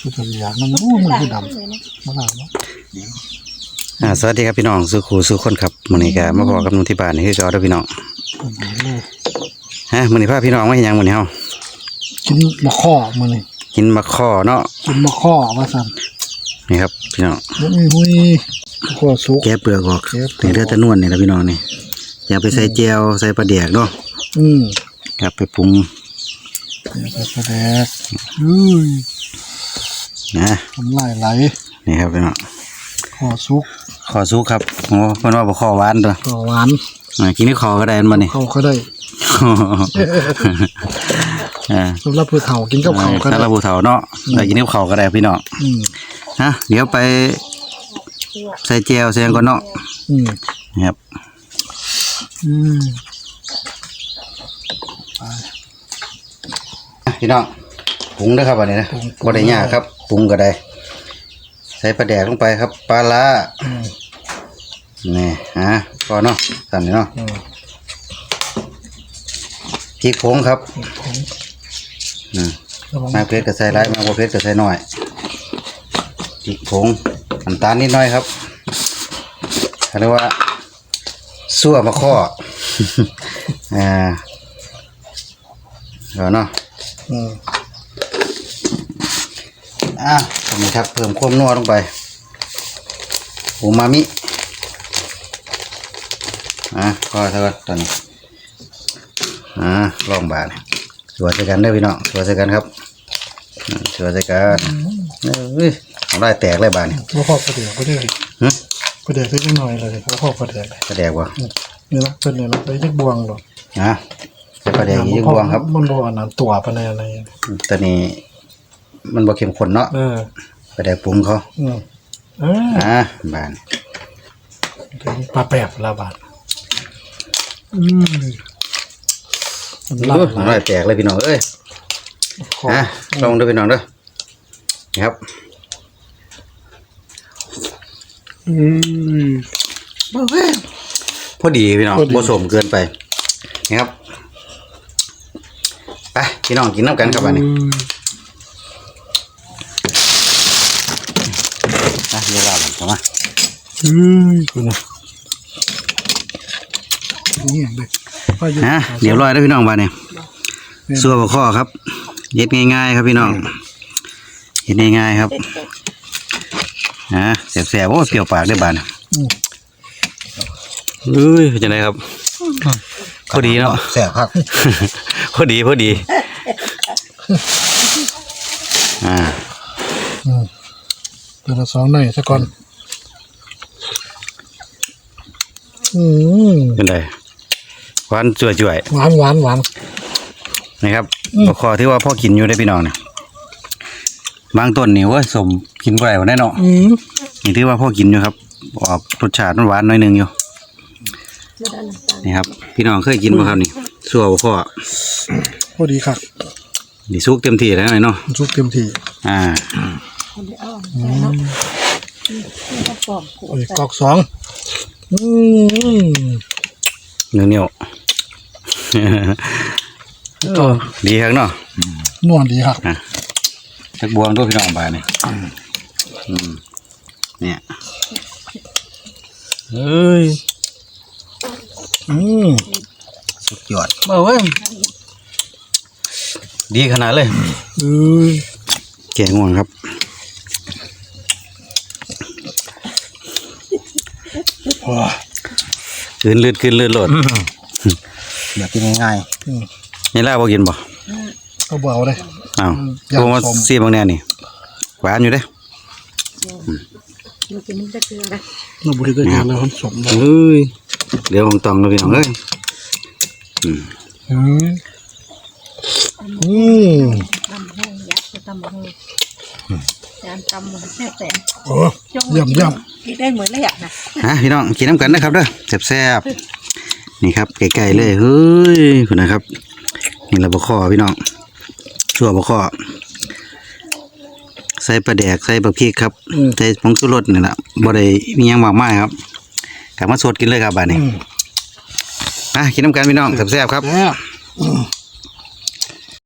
คือตัวอย่างนั้นโอ้มันคือดำมาหลามเนาะอ่าสวัสดีครับพี่น้องสุขูสุขคนครับมื้อนี้ก็มาพอกับหนุ่มที่บ้านนี่คือเก่าเด้อพี่น้องผมเห็นเลยฮะมื้อนี้พาพี่น้องมาเฮ็ดหยังมื้อนี้เฮากินมะข้อมาเลยกินมะข้อเนาะกินมะข้อว่าสั่นนี่ครับพี่น้องหุยหุยมะข้อสุกแกะเปลือกออกแกะเปลือกนี่เลือดแตะนวลนี่แหละพี่น้องนี่อย่าไปใส่เจียวใส่ปลาแดกเนาะอืมครับไปปรุงเดี๋ยวไปแสดงอุ้ย นะทำลายไหลนี่ครับพี่น้องข้อสุกข้อสุกครับโอ้เพิ่นว่าบ่ข้อหวานตัวข้อหวานอ่ากินที่คอก็ได้อันบ่นี่เขาก็ได้อ่าสำหรับผู้เฒ่ากินกับเขาวก็ถ้าได้เราผู้เฒ่าเนาะเรากินที่คอก็ได้พี่น้องอืมฮะเดี๋ยวไปใส่เจียวใส่หยังก่อนเนาะอืมนะครับอืมอะพี่น้อง ปรุงเด้อครับอันนี้นะบ่ได้ยากครับปรุงก็ได้ ใส่ปลาแดกลงไปครับปลาละอืมนี่ฮะก็เนาะสั่นนี่เนาะอืมพริกผงครับผงอืม ระวังมาเพชรก็ใส่หลายมาบ่เพชรก็ใส่น้อยพริกผงน้ำตาลนิดหน่อยครับเขาเรียกว่าซั่วมะข้อ อ่าเอาเนาะอืม อะตรงนี้ครับเพิ่มความนัวลงไปอูมามิอะก็เท่ากันตอนนี้อะลองบาทสวยใส่กันได้อพี่น้องสวยใส่กันครับอืมสวยใส่กันเอ้ยเอาได้แตกเลยบาทนี่มะข้อประเดี๋ยวก็ได้หึประเดี๋ยวเล็กน้อยเลยมะข้อประเดี๋ยวกระแดกวะนี่นะเป็นเนี่ยนะได้ยักบวงหรอกนะใส่กระแดกยี่บวงครับมันบวงอันนั้นตัวปะเนี่ยอะไรตอนนี้ มันบ่เข้มข้นเนาะเออกระแดกปรุงเขาอืมเอออะบานถึงปลาแปบละบาทอืมมันโอ้ลั่นยเอาหลาได้ยแตกเลยพี่น้องเอ้ยขออะลองดูพี่น้องเด้อนี่ครับอืมพอดีพี่น้องพอดีผสมเกินไปนี่ครับไปพี่น้องกินน้ำกันครับอันนี้นะเดี๋ยวลาผมเข้ามา อืมคุณนะนี่อย่างเด็กว่าอยู่ฮะเดี๋ยวรอยแล้วพี่น้องบ้านเนี่ยสัวบะข้อครับเย็ดง่ายๆ ครับพี่น้องเย็ดง่ายๆครับฮะแสบๆโอ้เปรี้ยวปากได้บ้านยอืมเอ้ยเป็นจังไดครับพอดีเนาะแสบครับพอดีพอดี อ่าอืมเดี๋ยวเราสองหน่อยสักก่อน อืมเป็นไดหวานจ่วยๆหวานหวานหวานนะครับอืมบะคอที่ว่าพ่อกินอยู่ได้พี่น้องเนี่ยบางต้นนี่เว่าสมกินบ่ได้บ่ได้เนาะอืมนี่ที่ว่าพ่อกินอยู่ครับออกรสชาติมันหวานหน่อยหนึงอยู่นี่ครับ พี่น้องเคยกินบ่ครับนี่สัวบะคอพอดีครับนี่สุกเต็มที่แล้วหน่อยเนาะมันชุกเต็มที่อ่าโอ้ยกอกสองอืม เหนียวเหนียวต่อดีครับเนาะนวลดีครับจักบวงด้วยพี่น้องบาดนี่อืมเนี่ยเอ้ยอืมสุดยอดมาเว้ยดีขนาดเลยเอ้ยแกงง่วงครับ ว้าขึ้นลืดขึ้นลืดโหลดแบบกินง่ายนี่ล่าบ่กินบ่ๆก็เบาเลยอ้าวอืมย่างโทรมาส้มซีบางแน่นี่หวานอยู่เด้มันกินจะเกลือนะเราบริการงานแล้วผสมเลยเอ้ยเดี๋ยวของตอมเราพี่น้องเอ้ยอืมอืม อืมตำให้ยักษ์จะตำให้จานตำหมูแซ่บแต่โอ้เยี่ยมเยี่ยมกินได้เหมือนเลยอะนะฮะพี่น้องกินน้ำกันนะครับเด้อแซ่บๆนี่ครับไก่ๆเลยเฮ้ยคุณนะครับนี่ละบะข้อพี่น้องชั่วบะข้อใส่ปลาแดกใส่บะพริกครับใส่ผงชูรสนี่แหละบ่ได้มีหยังมากมายครับกลับมาสดกินเลยครับบาดนี้อืมอะกินน้ำกันพี่น้องแซ่บๆครับแซ่บอืม